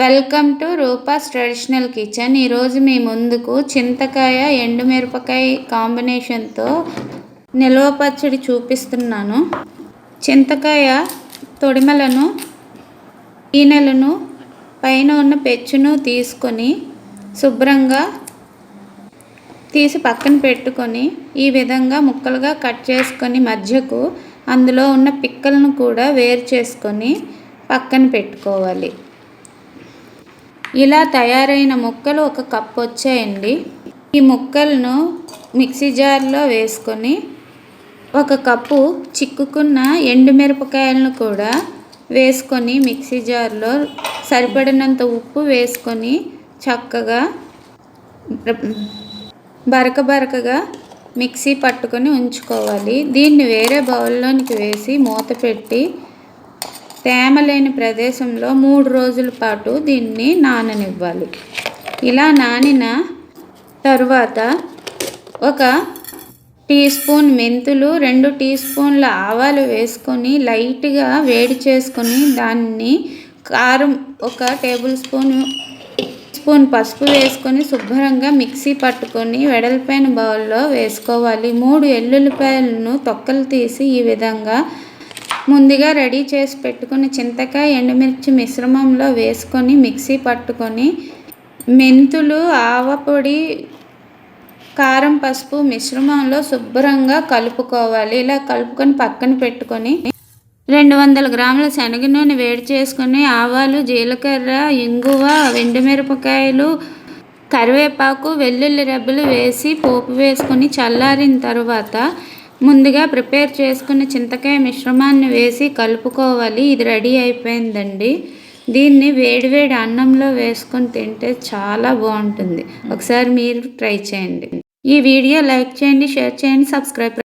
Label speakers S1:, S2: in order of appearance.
S1: Welcome to Rupa's traditional kitchen. ఈరోజు మీ ముందుకు చింతకాయ ఎండుమిరపకాయ కాంబినేషన్తో నిల్వ పచ్చడి చూపిస్తున్నాను. చింతకాయ తొడిమలను ఈనెలను పైన ఉన్న పెచ్చును తీసుకొని శుభ్రంగా తీసి పక్కన పెట్టుకొని ఈ విధంగా ముక్కలుగా కట్ చేసుకొని మధ్యకు అందులో ఉన్న పిక్కలను కూడా వేరు చేసుకొని పక్కన పెట్టుకోవాలి. ఇలా తయారైన ముక్కలు ఒక కప్ వచ్చాయండి. ఈ ముక్కలను మిక్సీ జార్లో వేసుకొని ఒక కప్పు చిక్కుకున్న ఎండుమిరపకాయలను కూడా వేసుకొని మిక్సీ జార్లో సరిపడినంత ఉప్పు వేసుకొని చక్కగా బరక బరకగా మిక్సీ పట్టుకొని ఉంచుకోవాలి. దీన్ని వేరే బౌల్లోనికి వేసి మూత పెట్టి తేమ లేని ప్రదేశంలో మూడు రోజుల పాటు దీన్ని నాననివ్వాలి. ఇలా నానిన తరువాత ఒక టీ స్పూన్ మెంతులు రెండు టీ స్పూన్ల ఆవాలు వేసుకొని లైట్గా వేడి చేసుకొని దాన్ని కారం ఒక టేబుల్ స్పూన్ స్పూన్ పసుపు వేసుకొని శుభ్రంగా మిక్సీ పట్టుకొని వెడల్పైన బౌల్లో వేసుకోవాలి. మూడు ఎల్లుల్లిపాయలను తొక్కలు తీసి ఈ విధంగా ముందుగా రెడీ చేసి పెట్టుకుని చింతకాయ ఎండుమిర్చి మిశ్రమంలో వేసుకొని మిక్సీ పట్టుకొని మెంతులు ఆవపొడి కారం పసుపు మిశ్రమంలో శుభ్రంగా కలుపుకోవాలి. ఇలా కలుపుకొని పక్కన పెట్టుకొని రెండు వందల గ్రాముల శనగ నూనె వేడి చేసుకొని ఆవాలు జీలకర్ర ఇంగువ ఎండుమిరపకాయలు కరివేపాకు వెల్లుల్లి రెబ్బలు వేసి పోపు వేసుకొని చల్లారిన తర్వాత ముందుగా ప్రిపేర్ చేసుకున్న చింతకాయ మిశ్రమాన్ని వేసి కలుపుకోవాలి. ఇది రెడీ అయిపోయిందండి. దీన్ని వేడివేడి అన్నంలో వేసుకొని తింటే చాలా బాగుంటుంది. ఒకసారి మీరు ట్రై చేయండి. ఈ వీడియో లైక్ చేయండి షేర్ చేయండి సబ్స్క్రైబ్